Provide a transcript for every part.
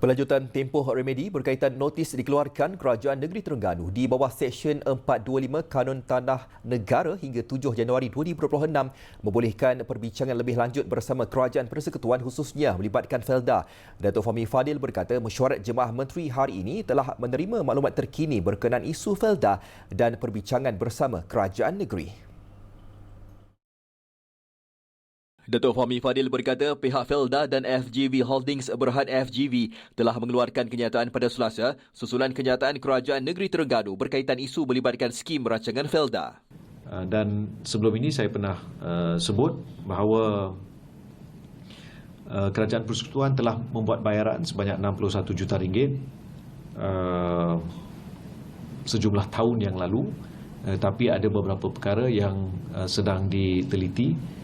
Pelanjutan tempoh remedi berkaitan notis dikeluarkan Kerajaan Negeri Terengganu di bawah Seksyen 425 Kanun Tanah Negara hingga 7 Januari 2026 membolehkan perbincangan lebih lanjut bersama Kerajaan Persekutuan khususnya melibatkan Felda. Datuk Fahmi Fadil berkata mesyuarat Jemaah Menteri hari ini telah menerima maklumat terkini berkenaan isu Felda dan perbincangan bersama Kerajaan Negeri. Datuk Fahmi Fadil berkata pihak Felda dan FGV Holdings Berhad FGV telah mengeluarkan kenyataan pada Selasa susulan kenyataan Kerajaan Negeri Terengganu berkaitan isu melibatkan skim rancangan Felda. Uh, dan sebelum ini saya pernah uh, sebut bahawa uh, Kerajaan Persekutuan telah membuat bayaran sebanyak 61 juta ringgit uh, sejumlah tahun yang lalu uh, tapi ada beberapa perkara yang uh, sedang diteliti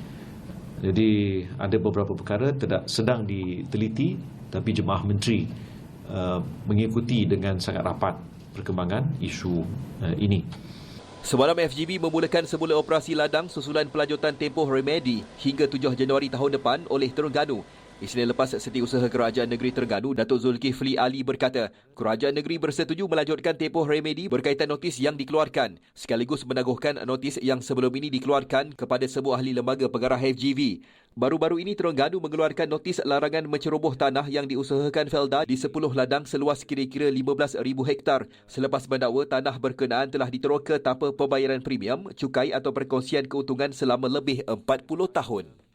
jadi ada beberapa perkara tidak sedang diteliti tapi jemaah menteri uh, mengikuti dengan sangat rapat perkembangan isu uh, ini. Semalam FGB memulakan semula operasi ladang susulan pelanjutan tempoh remedi hingga 7 Januari tahun depan oleh Terengganu Isnin lepas Setiausaha Kerajaan Negeri Terengganu, Datuk Zulkifli Ali berkata, Kerajaan Negeri bersetuju melanjutkan tempoh remedi berkaitan notis yang dikeluarkan, sekaligus menaguhkan notis yang sebelum ini dikeluarkan kepada sebuah ahli lembaga pengarah FGV. Baru-baru ini Terengganu mengeluarkan notis larangan menceroboh tanah yang diusahakan Felda di 10 ladang seluas kira-kira 15,000 hektar selepas mendakwa tanah berkenaan telah diteroka tanpa pembayaran premium, cukai atau perkongsian keuntungan selama lebih 40 tahun.